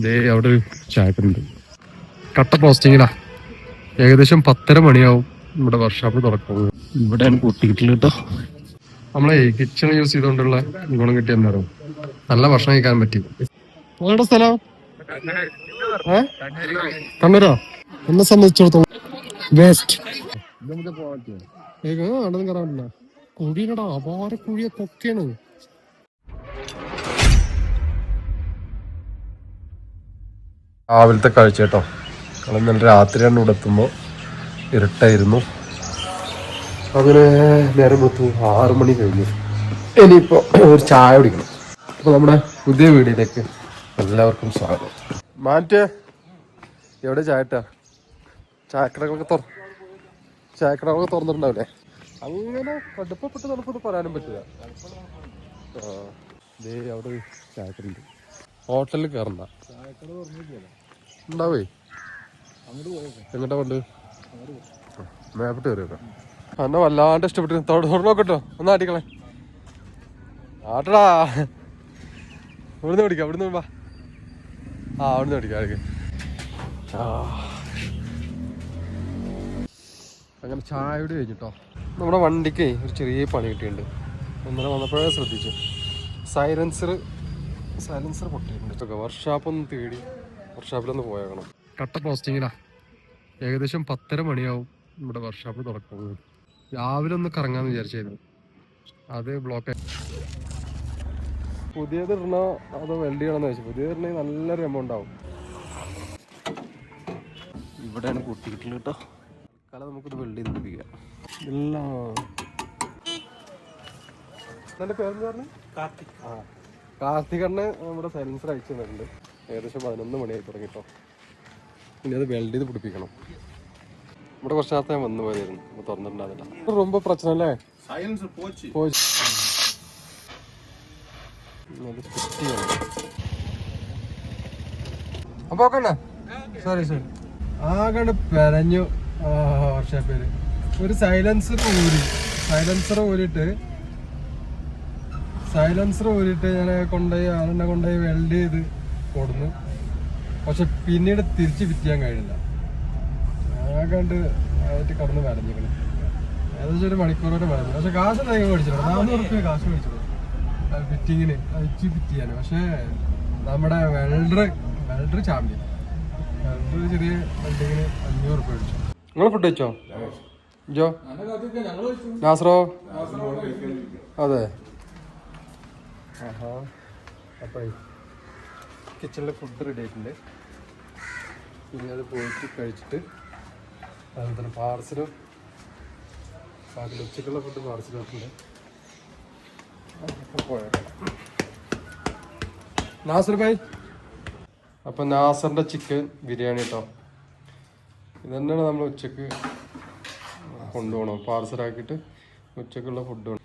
ദേ അവിടെ ഒരു ചായക്കുണ്ട് കട്ട പോസ്റ്റിങ്ങിലാ ഏകദേശം പത്തര മണിയാവും നമ്മുടെ വർക്ക്ഷോപ്പ് തുറക്കുന്നത് ഇവിടെയാണ് കൂട്ടിയിട്ടില്ല കേട്ടോ നമ്മളെ കിച്ചൺ യൂസ് ചെയ്തുകൊണ്ടുള്ള ഗുണം കിട്ടിയെന്ന് പറയും നല്ല ഭക്ഷണം കഴിക്കാൻ പറ്റി. നിങ്ങളുടെ സ്ഥലം? കണ്ണൂരോ? എന്നെ സംബന്ധിച്ചിടത്തോളം വേസ്റ്റ് കുഴിയിലടാ അപാര കുഴിയൊക്കെയാണ് രാവിലത്തെ കാഴ്ച കേട്ടോ. കാരണം ഇന്നലെ രാത്രിയാണ് ഇവിടെ എത്തുമ്പോൾ ഇരുട്ടായിരുന്നു. അങ്ങനെ നേരം വെത്തു ആറു മണി കഴിഞ്ഞു. ഇനിയിപ്പോൾ ഒരു ചായ കുടിക്കണം. അപ്പോൾ നമ്മുടെ പുതിയ വീടിലേക്ക് എല്ലാവർക്കും സ്വാഗതം. മാറ്റേ എവിടെ ചായട്ടാ ചായക്കടകളൊക്കെ തുറ ചായക്കടകളൊക്കെ തുറന്നിട്ടുണ്ടാവില്ലേ? അങ്ങനെ കടുപ്പപ്പെട്ട് തണുപ്പെട്ട് പറയാനും പറ്റില്ല. അവിടെ ചായക്കടുണ്ട് ഹോട്ടലിൽ കയറണ്ട. ഉണ്ടാവേ? എങ്ങോട്ടാ പണ്ട്? മേപ്പിട്ട് കയറി വെക്കാം എന്നെ വല്ലാണ്ട് ഇഷ്ടപ്പെട്ടു തുറന്നു നോക്കട്ടോ ഒന്ന് ആട്ടിക്കളെ. ആട്ടടാ. ഇവിടുന്ന് പിടിക്കാം ഇവിടുന്ന് വാ. ആ അവിടുന്ന് പിടിക്കാം ആൾക്ക്. അങ്ങനെ ചായയോട് കഴിഞ്ഞിട്ടോ നമ്മുടെ വണ്ടിക്ക് ഒരു ചെറിയ പണി കിട്ടിയിട്ടുണ്ട്. ഇന്നലെ വന്നപ്പോഴേ ശ്രദ്ധിച്ചു. സൈലൻസർ സൈലൻസർ പൊട്ടിയിട്ടുണ്ട്. വർക്ക്ഷോപ്പ് ഒന്ന് തേടി. വർക്ക്ഷോപ്പിലൊന്ന് പോയേക്കണം. കട്ട പോസ്റ്റിങ്ങിലാ. ഏകദേശം പത്തര മണിയാവും നമ്മുടെ വർക്ക്ഷോപ്പ് തുറക്കുന്നത് രാവിലെ ഒന്ന് കറങ്ങാന്ന് വിചാരിച്ചായിരുന്നു. അത് ബ്ലോക്ക് പുതിയത് ഇടണോ അതോ വെൽഡ് ചെയ്യണമെന്ന് ചോദിച്ചു. പുതിയത് ഇടണമെങ്കിൽ നല്ലൊരു എമൗണ്ട് ആവും. ഇവിടെയാണ് പൊട്ടിയിട്ടുള്ളത് കേട്ടോ. കല നമുക്കിത് വെൽഡ് ചെയ്ത് പിടിപ്പിക്കാം എല്ലാം നല്ല പേരെന്ന് പറഞ്ഞു? കാർത്തിക്. ആ കാർത്തികണ്ണ് നമ്മുടെ സൈലൻസർ അയച്ചു തന്നിട്ടുണ്ട് ഏകദേശം പതിനൊന്ന് മണിയായി തുടങ്ങിട്ടോ ഇനി അത് വെൽഡ് ചെയ്ത് പിടിപ്പിക്കണം ഇവിടെ കുറച്ച് നേരത്തെ ഞാൻ വന്നു പോയതായിരുന്നു അപ്പോൾ തുറന്നിട്ടുണ്ടാവില്ല ரொம்ப പ്രശ്നം അല്ലേ சைலன்ஸ் போச்சு പോയി അത് fit ചെയ്യണം. അപ്പൊ ഓക്കണ്ട സോറി സോറി ആകണ്ട് പെരഞ്ഞു വർഷാപ്പേര് ഒരു സൈലൻസർ ഊരി സൈലൻസർ ഊരിട്ട് സൈലൻസർ ഊരിട്ട് ഞാൻ കൊണ്ടുപോയി ആളെന്നെ കൊണ്ടുപോയി വെൽഡ് ചെയ്ത് കൊടുന്നു പക്ഷെ പിന്നീട് തിരിച്ച് വിറ്റിയാൻ ചെയ്യാൻ കഴിയില്ല. ആകണ്ട് ആയിട്ട് കടന്ന് വരഞ്ഞിരിക്കണം ഏകദേശം ഒരു മണിക്കൂറോടെ വരഞ്ഞു പക്ഷെ കാശ് തേങ്ങ മേടിച്ചിട്ടുണ്ട് നാനൂറ് റുപ്യ കാശ് മേടിച്ചിട്ടുണ്ട് ഫിറ്റിങ്ങിന് അയച്ച് ഫിറ്റ് ചെയ്യാൻ പക്ഷേ നമ്മുടെ വെൽഡർ വെൽഡർ ചാമ്പ്യൻ. വെൽഡർ ചെറിയ വെൽഡിങ്ങിന് അഞ്ഞൂറ് റുപ്യ മേടിച്ചു. നിങ്ങൾ ഫുഡ് വെച്ചോ ജോ? നാസറോ? അതെ. ആഹാ. അപ്പോൾ കിച്ചണിൽ ഫുഡ് റെഡി ആയിട്ടുണ്ട്. ഇനി അത് പോയിട്ട് കഴിച്ചിട്ട് അതുപോലെ തന്നെ പാർസലും ബാക്കി ഉച്ചക്കുള്ള ഫുഡ് പാർസലാക്കുന്നുണ്ട് നാസർ ഭായ്. അപ്പം നാസറിന്റെ ചിക്കൻ ബിരിയാണി കേട്ടോ ഇതന്നെയാണ് നമ്മൾ ഉച്ചയ്ക്ക് കൊണ്ടുപോകണം പാർസലാക്കിയിട്ട് ഉച്ചക്കുള്ള ഫുഡ്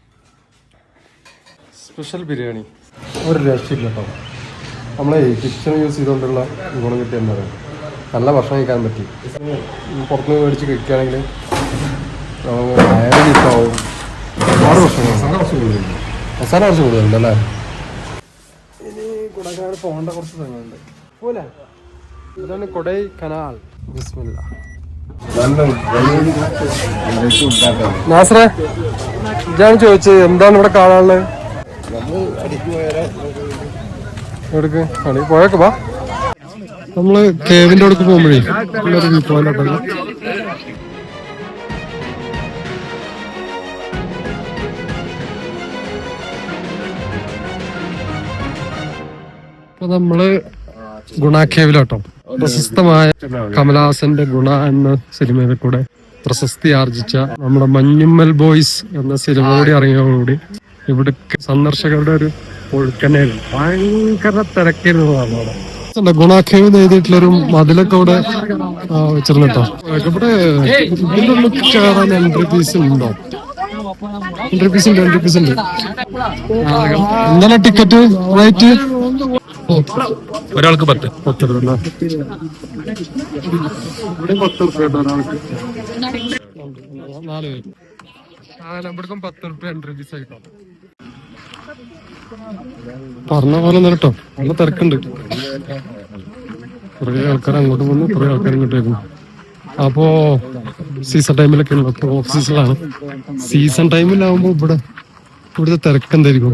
സ്പെഷ്യൽ ബിരിയാണി. ഒരു രക്ഷയില്ല കേട്ടോ നമ്മളെ കിച്ചൺ യൂസ് ചെയ്തുകൊണ്ടുള്ള ഗുണം കിട്ടിയെന്നത് നല്ല ഭക്ഷണം കഴിക്കാൻ പറ്റി. പുറത്തുനിന്ന് മേടിച്ച് കഴിക്കുകയാണെങ്കിൽ വയറ് ചീത്താവും ഒരുപാട് പ്രശ്നങ്ങൾ മസാല കുറച്ച് കൂടുതലുണ്ട്. അല്ലേ? ഇനി കുടക്കാട് പോകേണ്ട കുറച്ച് സ്ഥലങ്ങളുണ്ട് പോലെ ഇതാണ് കൊടൈ കനാൽ. ബിസ്മില്ല. നാസറേ ഇതാണ് ചോദിച്ചത് എന്താണ് ഇവിടെ കാണാനുള്ളത്? പോയേക്ക് വാ. നമ്മൾ കേവിന്റെ അടുക്ക് പോകുമ്പോഴേ അപ്പൊ നമ്മൾ ഗുണ കേവിലോട്ടോ. പ്രശസ്തമായ കമലഹാസന്റെ ഗുണ എന്ന സിനിമയിൽ കൂടെ പ്രശസ്തി ആർജിച്ച നമ്മുടെ മഞ്ഞുമ്മൽ ബോയ്സ് എന്ന സിനിമ കൂടി ഇറങ്ങിയതോടുകൂടി ഇവിടെ സന്ദർശകരുടെ ഒരു ഒഴുക്കനായിരുന്നു ഭയങ്കര തിരക്കായിരുന്നു അവിടെ ഗുണാഖേവ് എഴുതിയിട്ടുള്ളൊരു മതിലൊക്കെ അവിടെ വെച്ചിരുന്നു കേട്ടോ ഇവിടെ ഇതിന്റെ ഉള്ളിൽ കയറാൻ എൻട്രി ഫീസ് ഉണ്ടോ? എൻട്രി ഫീസ് ഉണ്ട് എൻട്രി ഫീസ് ഉണ്ട്. എന്താണ് ടിക്കറ്റ് റേറ്റ് ഒരാൾക്ക് പത്ത്. പത്ത് രൂപ നാല് പേര്. ഇവിടേക്കും പത്ത് റുപ്യ എൻട്രി ഫീസ് ആയിട്ടോ പറഞ്ഞ പോലെ നിരട്ടോ നല്ല തിരക്കുണ്ട്. കുറെ ആൾക്കാർ അങ്ങോട്ട് വന്നു കുറെ ആൾക്കാർ ഇങ്ങോട്ടേക്കും അപ്പോ സീസൺ ടൈമിലൊക്കെ ഉള്ളു അപ്പൊ ഓഫ് സീസണിലാണ് സീസൺ ടൈമിലാവുമ്പോ ഇവിടെ ഇവിടുത്തെ തിരക്ക് എന്തായിരിക്കും?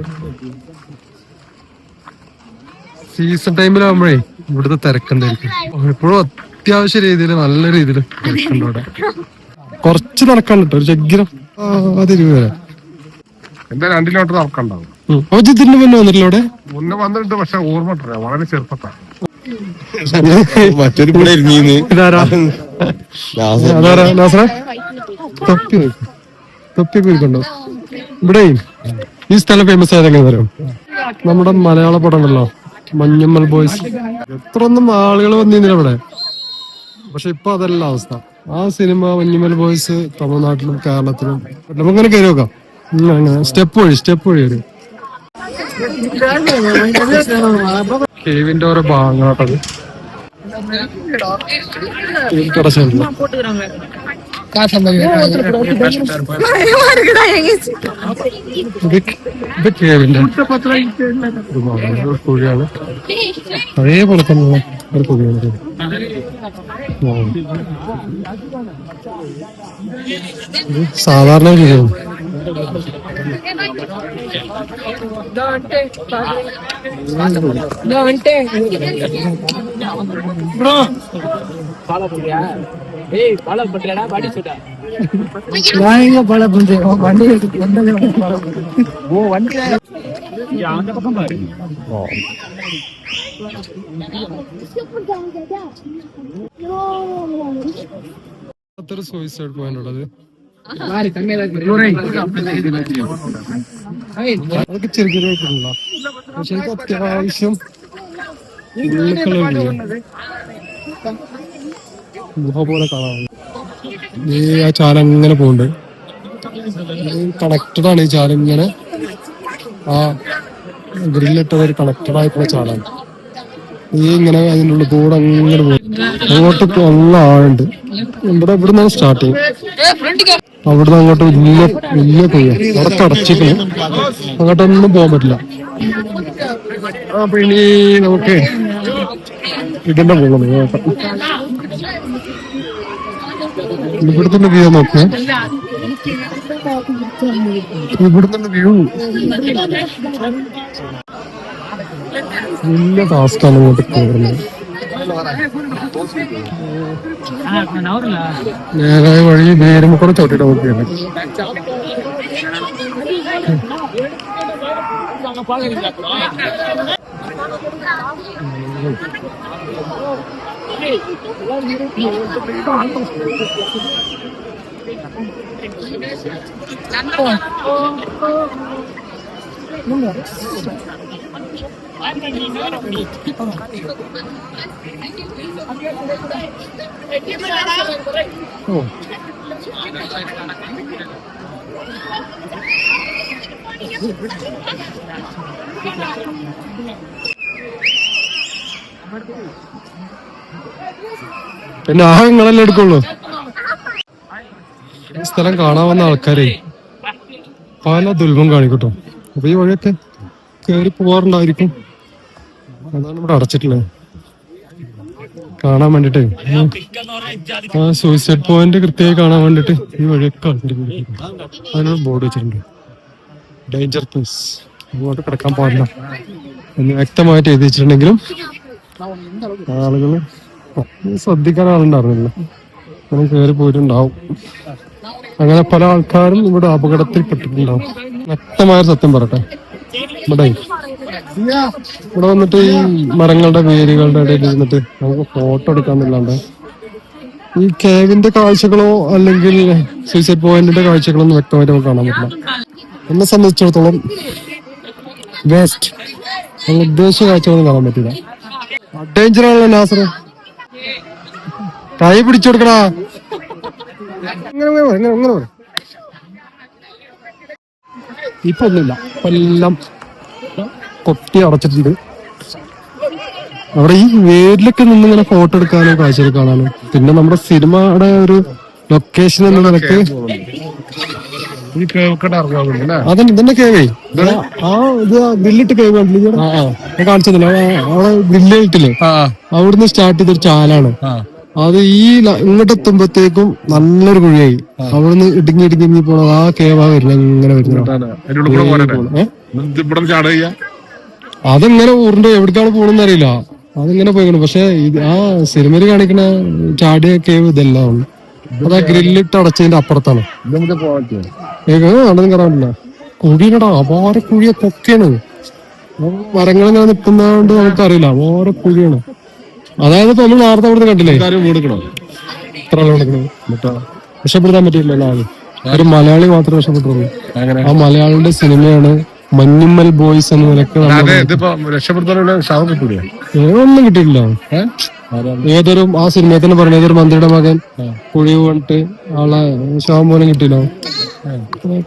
സീസൺ ടൈമിലാവുമ്പോഴേ ഇവിടുത്തെ തിരക്ക് എന്തായിരിക്കും? എപ്പോഴും അത്യാവശ്യ രീതിയിൽ നല്ല രീതിയിൽ തിരക്കുണ്ട് ഇവിടെ. കുറച്ച് കേട്ടോ ഒരു ചഗ്രം അതിരി എന്താ രണ്ടിലോട്ട് നടക്കണ്ടാവും. അജിത്തിന്റെ മുന്നേ വന്നിട്ടില്ല അവിടെ? മുന്നേ വന്നിട്ടുണ്ട് പക്ഷെ ഓർമ്മ ഇട്ടില്ല. വളരെ ചെറുപ്പത്താണ് മറ്റൊരു അതാരാ നാസറ? തൊപ്പി. തൊപ്പിയൊക്കെ ഇരിക്കണ്ടോ ഇവിടെ ഈ സ്ഥലം ഫേമസ് ആയതെങ്ങനെ നമ്മുടെ മലയാള പടം ഉണ്ടല്ലോ മഞ്ഞമ്മൽ ബോയ്സ്. എത്ര ഒന്നും ആളുകൾ വന്നിരുന്നില്ല ഇവിടെ പക്ഷെ ഇപ്പൊ അതല്ല അവസ്ഥ. ആ സിനിമ മഞ്ഞമ്മൽ ബോയ്സ് തമിഴ്നാട്ടിലും കേരളത്തിലും. നമുക്ക് ഇങ്ങനെ കയറി നോക്കാം. അങ്ങനെ. സ്റ്റെപ്പ് വഴി സ്റ്റെപ്പ് വഴി വരും. കേവിന്റെ ഓരോ ഭാഗങ്ങളാട്ടത് അതേപോലെ കേവിന്റെ ഒരു ഭാഗം, ഒരു കുഴിയാണ് അതേപോലെ തന്നെ ഒരു കുഴിയാണ് ആ. ഇത് സാധാരണ കുഴിയാണ് അത്ര സൂയിസൈഡ് പോയിന്റ് ഉള്ളത് അതൊക്കെ ചെറിയ ചെറിയ കുഴികളാ. പക്ഷെ ഇത് അത്യാവശ്യം ഉള്ളിലേക്കുള്ള കുഴിയാണ്. ഗുഹ പോലെ കാണാൻ ഈ പോകുന്നുണ്ട് കണക്റ്റഡ് ആണ് ഈ ചാല ഇങ്ങനെ ആ ഒരു കണക്റ്റഡ് ആയിട്ടുള്ള ചാലാണ് ഈ ഇങ്ങനെ അതിനുള്ള കൂടെ അങ്ങനെ പോകും അങ്ങോട്ട് നല്ല ആളുണ്ട് ഇവിടെ ഇവിടെ നിന്നാണ് സ്റ്റാർട്ടിങ് അവിടുന്ന് അങ്ങോട്ട് വലിയ വലിയ കുയ്യ അവിടെ അടച്ചിക്കണ് അങ്ങോട്ടൊന്നും പോകാൻ പറ്റില്ല. അപ്പൊ ഇനി നമുക്ക് ഇതിന്റെ പോകണം ഇവിടുത്തെ വ്യൂ നോക്കേ. ഇവിടുത്തെ വ്യൂ. വലിയ ടാസ്കാണ് അങ്ങോട്ട് കയറുന്നത് നേരായ വഴി നേരം കൂടെ ചോട്ടിട്ട് നോക്കിയാണ് ഓ പിന്നെ ആ നിങ്ങളല്ലേ എടുക്കുള്ളൂ? ഈ സ്ഥലം കാണാൻ വന്ന ആൾക്കാരെ പല ദുൽമം കാണിക്കട്ടോ. അപ്പൊ ഈ വഴിയൊക്കെ കയറി പോവാറുണ്ടായിരിക്കും അതാണ് ഇവിടെ അടച്ചിട്ടുള്ളത്. കാണാൻ വേണ്ടിട്ട്. ആ സൂയിസൈഡ് പോയിന്റ് കൃത്യമായി കാണാൻ വേണ്ടിട്ട് ഈ വഴിയൊക്കെ അതിനോട് ബോർഡ് വെച്ചിട്ടുണ്ട്. ഡേഞ്ചർ പ്ലേസ് അങ്ങോട്ട് കിടക്കാൻ പാടില്ല. എന്ന് വ്യക്തമായിട്ട് എഴുതി വെച്ചിട്ടുണ്ടെങ്കിലും ആളുകൾ ശ്രദ്ധിക്കാൻ ആളുണ്ടായിരുന്നില്ല. അങ്ങനെ കയറി പോയിട്ടുണ്ടാവും. അങ്ങനെ പല ആൾക്കാരും ഇവിടെ അപകടത്തിൽപ്പെട്ടിട്ടുണ്ടാവും. വ്യക്തമായ സത്യം പറട്ടെ ഇവിടെ ഇവിടെ വന്നിട്ട് ഈ മരങ്ങളുടെ വേരുകളുടെ ഇടയിൽ ഇരുന്നിട്ട് നമുക്ക് ഫോട്ടോ എടുക്കാന്നില്ലാണ്ട് ഈ കേവിന്റെ കാഴ്ചകളോ അല്ലെങ്കിൽ സൂയിസൈഡ് പോയിന്റിന്റെ കാഴ്ചകളോ ഒന്നും വ്യക്തമായിട്ട് നമുക്ക് കാണാൻ പറ്റില്ല. എന്നെ സംബന്ധിച്ചിടത്തോളം വേസ്റ്റ് നമ്മൾ ഉദ്ദേശിച്ച കാഴ്ചകളൊന്നും കാണാൻ പറ്റില്ല. ഡേഞ്ചർ ആണല്ലോ നാസർ കൈ പിടിച്ചു കൊടുക്കടാ ഇങ്ങനെ ഇങ്ങനെ പറ, ഇങ്ങനെ ഇങ്ങനെ പറ. ഇപ്പൊ ഒന്നുമില്ല എല്ലാം കൊട്ടി അടച്ചിട്ടുണ്ട്. അവിടെ ഈ വേരിലൊക്കെ നിന്ന് ഇങ്ങനെ ഫോട്ടോ എടുക്കാനും കാഴ്ചകൾ കാണാനും. പിന്നെ നമ്മുടെ സിനിമയുടെ ഒരു ലൊക്കേഷൻ എന്ന നിലയ്ക്ക് അതന്നെ ഇതന്നെ കേവേ ആ ഇത് ഗ്രില്ലിട്ട് കേവ് കണ്ടില്ലേ ഞാൻ കാണിച്ചതല്ലോ അവിടെ ഗ്രില്ലിട്ടില്ലേ അവിടുന്ന് സ്റ്റാർട്ട് ചെയ്തൊരു ചാലാണ്. അത് ഈ ഇങ്ങോട്ടെത്തുമ്പോഴത്തേക്കും നല്ലൊരു കുഴിയായി. അവിടുന്ന് ഇടുങ്ങി ഇടുങ്ങി ഇടുങ്ങി പോണത് ആ കേവാ വരുന്നത് ഇങ്ങനെ വരുന്നത്. അതെങ്ങനെ ഊറിന്റെ എവിടേക്കാണ് പോണെന്ന് അറിയില്ല. അതിങ്ങനെ പോയിക്കണം. പക്ഷെ ആ സിനിമയിൽ കാണിക്കണ ചാടിയ കേവ് ഇതെല്ലാം. അത് ആ ഗ്രില്ലിട്ട് അടച്ചതിന്റെ അപ്പുറത്താണ്. കയറാൻ പറ്റില്ല കുഴിയടാ അപാര കുഴിയ കൊക്കയാണ്. മരങ്ങളിങ്ങനെ നിൽക്കുന്നതുകൊണ്ട് നമുക്കറിയില്ല. അപാര കുഴിയാണ്. അതായത് നമ്മൾ നേരത്തെ അവിടുന്ന് കണ്ടില്ലേ? കാര്യം രക്ഷപ്പെടുത്താൻ പറ്റില്ലല്ലോ ആൾ? ഒരു മലയാളി മാത്രമേ രക്ഷപ്പെട്ടുള്ളൂ. ആ മലയാളിയുടെ സിനിമയാണ് മഞ്ഞുമ്മൽ ബോയ്സ് എന്ന നിലയ്ക്ക് ഒന്നും കിട്ടിയിട്ടില്ല. ഏതൊരു ആ സിനിമയെ തന്നെ പറഞ്ഞു ഏതൊരു മന്ത്രിയുടെ മകൻ കുഴി പോയിട്ട് ആളെ ശവം പോലും കിട്ടിയില്ല.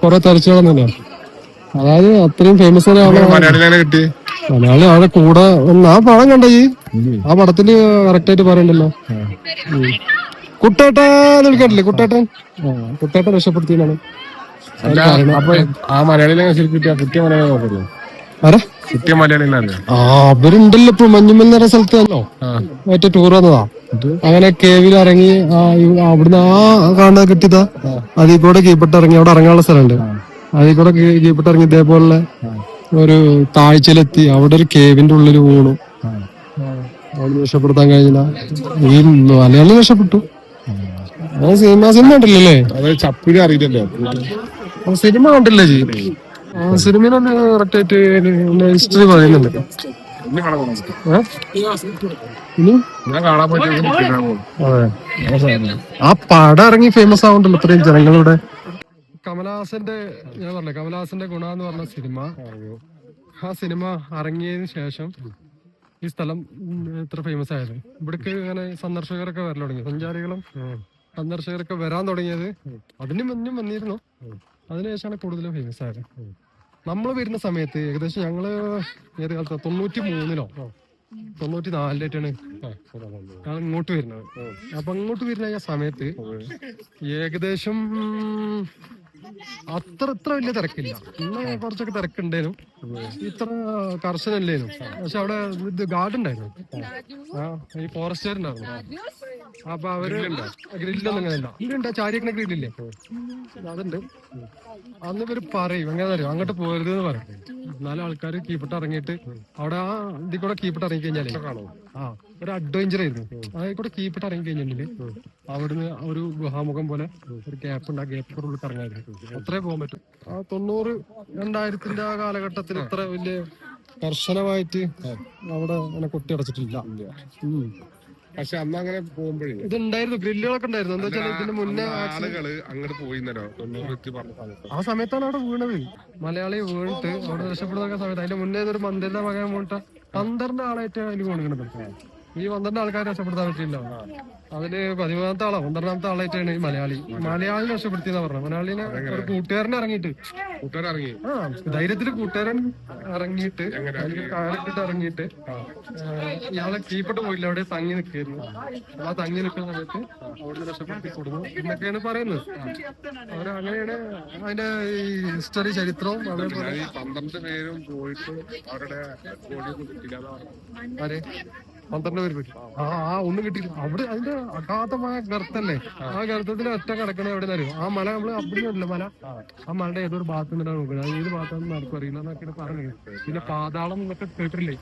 കൊറേ തെരച്ചുകളൊന്നുമില്ല അതായത് അത്രയും ഫേമസ് ആളെ മലയാളി ആളെ കൂടെ ആ പടം കണ്ട ഈ? ആ പടത്തിൽ കറക്റ്റായിട്ട് പറയണ്ടല്ലോ? ഉം. കുട്ടേട്ടൻ വിളിക്കണ്ടില്ലേ കുട്ടേട്ടൻ? ആ, കുട്ടേട്ടൻ രക്ഷപ്പെടുത്തിയാണ് ആ കിട്ടിയ കുട്ടിയ അവരുണ്ടല്ലോ ഇപ്പൊ മഞ്ഞുമൽ നിറ സ്ഥലത്തല്ലോ മറ്റേ ടൂർ വന്നതാ. അങ്ങനെ കേവിൽ ഇറങ്ങി അവിടുന്ന് ആ കാണാൻ കിട്ടിയതാ. അതിൽ കൂടെ കീപ്പിട്ട് ഇറങ്ങി അവിടെ ഇറങ്ങാനുള്ള സ്ഥലമുണ്ട്. അതിൽ കൂടെ കീപ്പിട്ട് ഇറങ്ങി ഇതേപോലെ ഒരു താഴ്ചയിലെത്തി അവിടെ ഒരു കേവിന്റെ ഉള്ളിൽ വീണു. അവിടെ രക്ഷപ്പെടുത്താൻ കഴിഞ്ഞില്ല. ഈ മലയാളം രക്ഷപ്പെട്ടു. സിനിമ സിനിമ കണ്ടില്ലല്ലേ അത് ചപ്പിടി അറിയില്ലല്ലോ. സിനിമ കണ്ടില്ലേ ജി? കറക്റ്റ് ആയിട്ട് ഹിസ്റ്ററി പറയുന്നുണ്ട്. ആ? പടം ഇറങ്ങി ഫേമസ് ആവണ്ടല്ലോ ഇത്രയും ജനങ്ങളുടെ കമലഹാസന്റെ ഞാൻ പറഞ്ഞ കമലഹാസന്റെ ഗുണ എന്ന് പറഞ്ഞ സിനിമ. ആ സിനിമ ഇറങ്ങിയതിന് ശേഷം ഈ സ്ഥലം എത്ര ഇത്ര ഫേമസ് ആയത്? ഇവിടേക്ക് ഇങ്ങനെ സന്ദർശകരൊക്കെ വരാൻ തുടങ്ങി. സഞ്ചാരികളും സന്ദർശകരൊക്കെ വരാൻ തുടങ്ങിയത് അതിന് മുന്നും വന്നിരുന്നു. അതിനുശേഷമാണ് കൂടുതലും ഫേമസ് ആയത്. നമ്മൾ വരുന്ന സമയത്ത് ഏകദേശം ഞങ്ങൾ ഏത് കാലത്താ? തൊണ്ണൂറ്റി മൂന്നിലോ തൊണ്ണൂറ്റി നാലിലായിട്ടാണ് ഞങ്ങൾ ഇങ്ങോട്ട് വരുന്നത്. അപ്പൊ അങ്ങോട്ട് വരുന്ന സമയത്ത് ഏകദേശം അത്ര ഇത്ര വലിയ തിരക്കില്ല. ഇന്ന് കുറച്ചൊക്കെ തിരക്കുണ്ടേനും ഇത്ര കർശനല്ലേനും പക്ഷെ അവിടെ ഇത് ഗാർഡ് ഉണ്ടായിരുന്നു. ആ ഫോറസ്റ്റ് ഉണ്ടായിരുന്നു അപ്പൊ അവർ ഗ്രില്ലൊന്നും അങ്ങനെയല്ല ഇതുണ്ട് ചാരിയൊക്കെ ഗ്രില്ലില്ലേ? അതുണ്ട്. അന്ന് ഇവർ പറയും എങ്ങനെ അറിയും? അങ്ങോട്ട് പോരുത് എന്ന് പറയും. എന്നാലും ആൾക്കാർ കീപ്പിട്ട് ഇറങ്ങിയിട്ട് അവിടെ ആ ഇതിൽ കൂടെ കീപ്പിട്ട് ഇറങ്ങി കഴിഞ്ഞാലേ ആ ഒരു അഡ്വഞ്ചർ ആയിരുന്നു. അതിൽ കൂടെ കീപ്പിട്ട് ഇറങ്ങി കഴിഞ്ഞിട്ടുണ്ടെങ്കിൽ അവിടുന്ന് ഒരു ഗുഹാമുഖം പോലെ ഒരു ഗ്യാപ്പ് ഉണ്ട്. ആ ഗ്യാപ്പ് ഉള്ളിൽ ഇറങ്ങായിരുന്നു അത്രേ പോകാൻ പറ്റും. ആ തൊണ്ണൂറ് രണ്ടായിരത്തിന്റെ ആ കാലഘട്ടത്തിൽ ഇത്ര വലിയ കർശനമായിട്ട് അവിടെ അങ്ങനെ കൊട്ടിയടച്ചിട്ടില്ല അടച്ചിട്ടില്ല. പക്ഷെ അന്ന് അങ്ങനെ പോകുമ്പോഴേ ഇതുണ്ടായിരുന്നു ഗ്രില്ലുകളൊക്കെ ഉണ്ടായിരുന്നു. എന്താ വെച്ചാൽ ഇതിന് മുന്നേ ആളുകൾ അങ്ങോട്ട് പോയിന്നല്ലോ ആ സമയത്താണ് അവിടെ വീണത്. മലയാളി വീണിട്ട് അവിടെ രക്ഷപ്പെടുന്ന സമയത്ത്. അതിന്റെ മുന്നേ ഒരു മന്ദിരന്റെ മകൻ പോയിട്ട് പന്ത്രണ്ട് ആളായിട്ട് അതിൽ വീണിക്കണത് ഈ പന്ത്രണ്ട് ആൾക്കാരെ രക്ഷപ്പെടുത്താൻ പറ്റില്ല അതിൽ പതിമൂന്നാമത്തെ ആളോ. പന്ത്രണ്ടാമത്തെ ആളായിട്ടാണ് ഈ മലയാളി. മലയാളി രക്ഷപ്പെടുത്തിയെന്ന് പറഞ്ഞു മലയാളിനെ ഒരു കൂട്ടുകാരനെ ഇറങ്ങിയിട്ട്. കൂട്ടുകാരൻ ഇറങ്ങി ആ ധൈര്യത്തിൽ കൂട്ടുകാരൻ ഇറങ്ങിയിട്ട്. കാലിട്ട് കാലിട്ടിട്ട് ഇറങ്ങിയിട്ട്. ഇയാളെ കീപ്പിട്ട് പോയില്ല. അവിടെ തങ്ങി നിൽക്കായിരുന്നു ആ തങ്ങി നിൽക്കുന്ന സമയത്ത് അവിടുന്ന് രക്ഷപ്പെടുത്തി കൊടുക്കും എന്നൊക്കെയാണ് പറയുന്നത്. അവർ അങ്ങനെയാണ് അതിന്റെ ഈ ഹിസ്റ്ററി ചരിത്രവും പന്ത്രണ്ട് പേരും പോയിട്ട് അവരുടെ ബോഡിയൊന്നും പന്ത്രണ്ട് പേര് പോയി. ആ ആ ഒന്നും കിട്ടിയില്ല. അവിടെ അതിന്റെ അഗാധമായ ഗർത്തല്ലേ? ആ ഗർത്തത്തിൽ ഒറ്റ കിടക്കണ എവിടെ നിന്നറിയോ ആ മല നമ്മൾ അവിടെയല്ല മല. ആ മലയുടെ ഏതൊരു ഭാഗത്ത് നിന്നാണ് നോക്കുന്നത് ഏത് ഭാഗത്താണെന്ന് ആർക്കും അറിയില്ല. എന്നൊക്കെയാണ് പറഞ്ഞത്. പിന്നെ പാതാളം എന്നൊക്കെ കേട്ടില്ലേ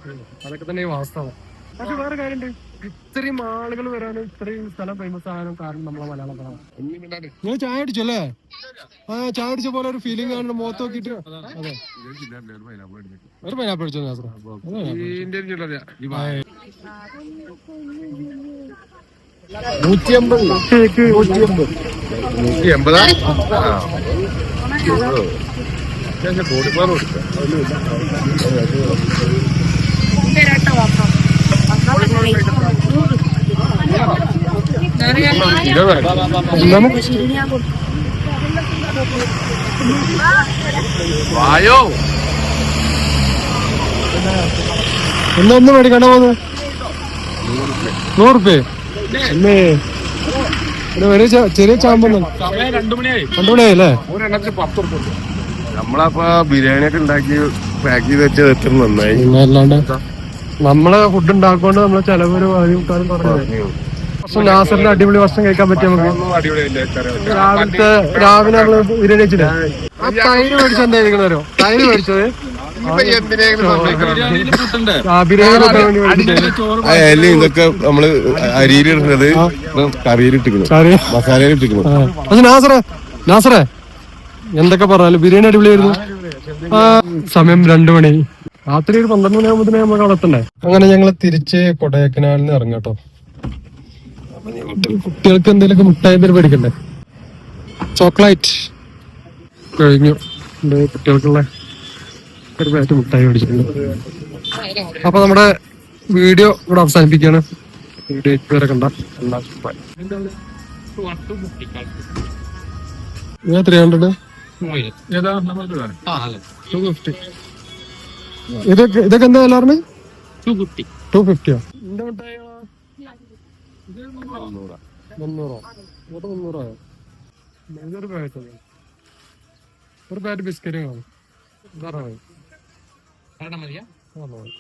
അതൊക്കെ തന്നെ വാസ്തവം. പക്ഷെ വേറെ കാര്യമുണ്ട്. ഇത്രയും ആളുകൾ വരാനും ഇത്രയും സ്ഥലം ഫേമസ് ആകാനും കാരണം നമ്മളെ മലയാളം ഞാൻ ചായ അടിച്ചല്ലേ? ആ ചായ അടിച്ച പോലെ ഒരു ഫീലിംഗ് ആണ് മുഖത്ത് നോക്കിട്ട് അതെ. ഒരു പൈനാപ്പിൾ അടിച്ചോ നാസറ നൂറ്റി അമ്പത് നൂറ്റി എൺപതാ ആ. അത്യാവശ്യം കോടിപ്പാറ് കൊടുക്കാം. വായോ. എന്നാ ഒന്ന് മേടിക്കണ പോന്ന്? നൂറുപ്യ? ചെറിയ ചാമ്പൊന്ന് രണ്ടു മണിയായി. നമ്മളപ്പോ ബിരിയാണി ഒക്കെ ഉണ്ടാക്കി പാക്ക് ചെയ്ത് വെച്ചത് എത്ര നന്നായി. അല്ലാണ്ട് നമ്മളെ ഫുഡ് ഉണ്ടാക്കുകൊണ്ട് നമ്മളെ ചെലവര് വഴിമുട്ടാനും പറഞ്ഞു ഭക്ഷണം നാസറിന്റെ അടിപൊളി ഭക്ഷണം കഴിക്കാൻ പറ്റിയ നമുക്ക് രാവിലത്തെ രാവിലെ നമ്മൾ ബിരിയാണി വെച്ചില്ലേ ആ തൈര് മേടിച്ചത് എന്തായിരിക്കണോ തൈര് മേടിച്ചത്? ഇതൊക്കെ നമ്മൾ അരിയിലിടുന്നത് കറിയിലിട്ടിക്കണം കറി? മസാലയിലിട്ടിക്കണം. പക്ഷെ നാസറേ നാസറേ എന്തൊക്കെ പറഞ്ഞാലും ബിരിയാണി അടിപൊളിയായിരുന്നു. സമയം രണ്ടു മണി. രാത്രി ഒരു പന്ത്രണ്ട് മണിയാകുമ്പോ നമ്മൾ അവിടെ എത്തണ്ടേ? അങ്ങനെ ഞങ്ങൾ തിരിച്ച് കൊടൈക്കനാലിൽ നിന്ന് ഇറങ്ങാം കേട്ടോ. കുട്ടികൾക്ക് എന്തെങ്കിലും മുട്ടായി എന്തെങ്കിലും മേടിക്കണ്ടേ? ചോക്ലേറ്റ്. കഴിഞ്ഞു. കുട്ടികൾക്കുള്ള ഒരു പാറ്റ് മുട്ടായി മേടിച്ചിട്ടുണ്ട്. അപ്പൊ നമ്മുടെ വീഡിയോ ഇവിടെ അവസാനിപ്പിക്കുകയാണ്. വീഡിയോ ഇതുവരെ കണ്ട എല്ലാവർക്കും bye. ഞാൻ ത്രീ ഹൺഡ്രഡ് ഏതാ? ടു ഫിഫ്റ്റി ഇതൊക്കെ ഇതൊക്കെ എന്താ എല്ലാവരും ടു ഫിഫ്റ്റി ടു ഫിഫ്റ്റിയോ എന്റെ മിഠായികളോ മുന്നൂറോ. ഇങ്ങോട്ട് മുന്നൂറായോ ഇതൊരു പാക്കറ്റ് ഒരു പാക്കറ്റ് ബിസ്ക്കറ്റ് കാണും മതിയാ? മതി.